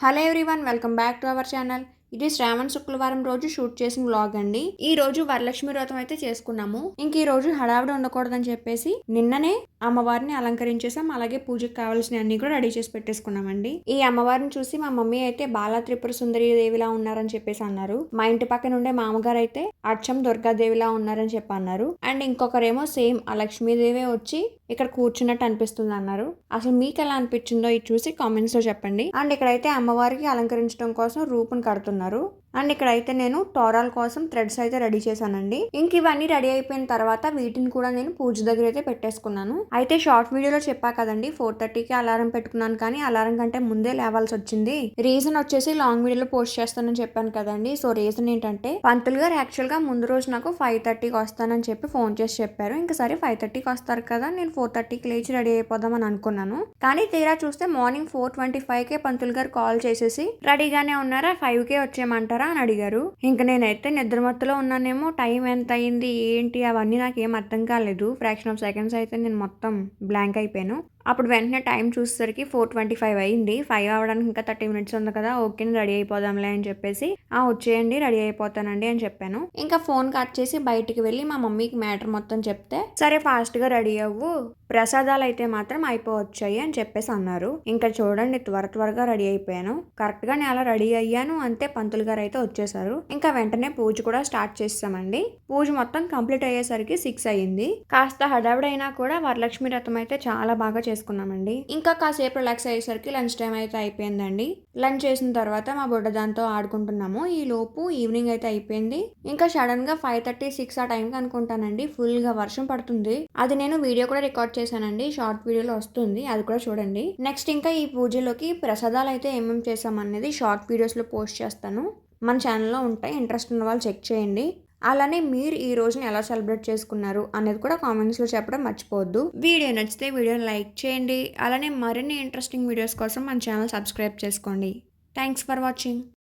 Hello everyone welcome back to our channel. ఇది శ్రావణ శుక్రవారం రోజు షూట్ చేసిన వ్లాగ్ అండి. ఈ రోజు వరలక్ష్మి వ్రతం అయితే చేసుకున్నాము. ఇంక ఈ రోజు హడావిడి ఉండకూడదని చెప్పేసి నిన్ననే అమ్మవారిని అలంకరించేసాం. అలాగే పూజకు కావాల్సిన అన్ని కూడా రెడీ చేసి పెట్టేసుకున్నామండి. ఈ అమ్మవారిని చూసి మా మమ్మీ అయితే బాలా త్రిపుర సుందరి దేవిలా ఉన్నారని చెప్పేసి అన్నారు. మా ఇంటి పక్కన ఉండే మామగారు అయితే అచ్చం దుర్గాదేవిలా ఉన్నారని చెప్పి అన్నారు. అండ్ ఇంకొకరేమో సేమ్ ఆ లక్ష్మీదేవే వచ్చి ఇక్కడ కూర్చున్నట్టు అనిపిస్తుంది అన్నారు అసలు మీకు ఎలా అనిపించిందో ఇది చూసి కామెంట్స్లో చెప్పండి. అండ్ ఇక్కడైతే అమ్మవారికి అలంకరించడం కోసం రూపును కడుతున్నారు. అండ్ ఇక్కడైతే నేను టోరాల్ కోసం థ్రెడ్స్ అయితే రెడీ చేశానండి. ఇంక ఇవన్నీ రెడీ అయిపోయిన తర్వాత వీటిని కూడా నేను పూజ దగ్గర అయితే పెట్టేసుకున్నాను. అయితే షార్ట్ వీడియోలో చెప్పా కదండి ఫోర్ థర్టీకి అలారం పెట్టుకున్నాను కానీ అలారం కంటే ముందే లేవాల్సి వచ్చింది. రీజన్ వచ్చేసి లాంగ్ వీడియోలో పోస్ట్ చేస్తానని చెప్పాను కదండి. సో రీజన్ ఏంటంటే పంతులు గారు యాక్చువల్గా ముందు రోజు నాకు ఫైవ్ థర్టీకి వస్తానని చెప్పి ఫోన్ చేసి చెప్పారు. ఇంకా సరే ఫైవ్ థర్టీకి వస్తారు కదా నేను ఫోర్ థర్టీకి లేచి రెడీ అయిపోదామని అనుకున్నాను. కానీ తీరా చూస్తే మార్నింగ్ ఫోర్ ట్వంటీ ఫైవ్ కే పంతులు గారు కాల్ చేసేసి రెడీగానే ఉన్నారా? ఫైవ్ కే వచ్చేయమంటారా? అని అడిగారు. ఇంక నేనైతే నిద్రమత్తులో ఉన్నానేమో టైం ఎంత అయింది ఏంటి అవన్నీ నాకు ఏం అర్థం కాలేదు. ఫ్రాక్షన్ ఆఫ్ సెకండ్స్ అయితే నేను మొత్తం బ్లాంక్ అయిపోయాను. అప్పుడు వెంటనే టైం చూసేసరికి ఫోర్ ట్వంటీ ఫైవ్ అయింది. ఫైవ్ అవ్వడానికి ఇంకా థర్టీ మినిట్స్ ఉంది కదా ఓకే రెడీ అయిపోదాంలే అని చెప్పేసి ఆ వచ్చేయండి రెడీ అయిపోతానండి అని చెప్పాను. ఇంకా ఫోన్ కట్ చేసి బయటికి వెళ్ళి మా మమ్మీకి మ్యాటర్ మొత్తం చెప్తే సరే ఫాస్ట్గా రెడీ అవ్వు ప్రసాదాలు అయితే మాత్రం అయిపోవచ్చాయి అని చెప్పేసి అన్నారు. ఇంకా చూడండి త్వర త్వరగా రెడీ అయిపోయాను. కరెక్ట్గా నేను అలా రెడీ అయ్యాను అంతే పంతులు గారు అయితే వచ్చేసారు. ఇంకా వెంటనే పూజ కూడా స్టార్ట్ చేస్తామండి పూజ మొత్తం కంప్లీట్ అయ్యేసరికి సిక్స్ అయ్యింది. కాస్త హడావిడైనా కూడా వరలక్ష్మి రథం అయితే చాలా బాగా చేసుకున్నామండి. ఇంకా కాసేపు రిలాక్స్ అయ్యేసరికి లంచ్ టైం అయితే అయిపోయిందండి. లంచ్ చేసిన తర్వాత మా బుడ్డ దాంతో ఆడుకుంటున్నాము. ఈ లోపు ఈవినింగ్ అయితే అయిపోయింది. ఇంకా సడన్గా ఫైవ్ థర్టీ సిక్స్ ఆ టైంకి అనుకుంటానండి. ఫుల్గా వర్షం పడుతుంది. అది నేను వీడియో కూడా రికార్డ్ చేశానండి. షార్ట్ వీడియోలో వస్తుంది. అది కూడా చూడండి. నెక్స్ట్ ఇంకా ఈ పూజలోకి ప్రసాదాలు అయితే ఏమేమి చేసామనేది షార్ట్ వీడియోస్లో పోస్ట్ చేస్తాను. మన ఛానల్లో ఉంటాయి. ఇంట్రెస్ట్ ఉన్న వాళ్ళు చెక్ చేయండి. అలానే మీరు ఈ రోజుని ఎలా సెలబ్రేట్ చేసుకున్నారు అనేది కూడా కామెంట్స్లో చెప్పడం మర్చిపోవద్దు. వీడియో నచ్చితే వీడియోని లైక్ చేయండి. అలానే మరిన్ని ఇంట్రెస్టింగ్ వీడియోస్ కోసం మన ఛానల్ సబ్స్క్రైబ్ చేసుకోండి. Thanks for watching.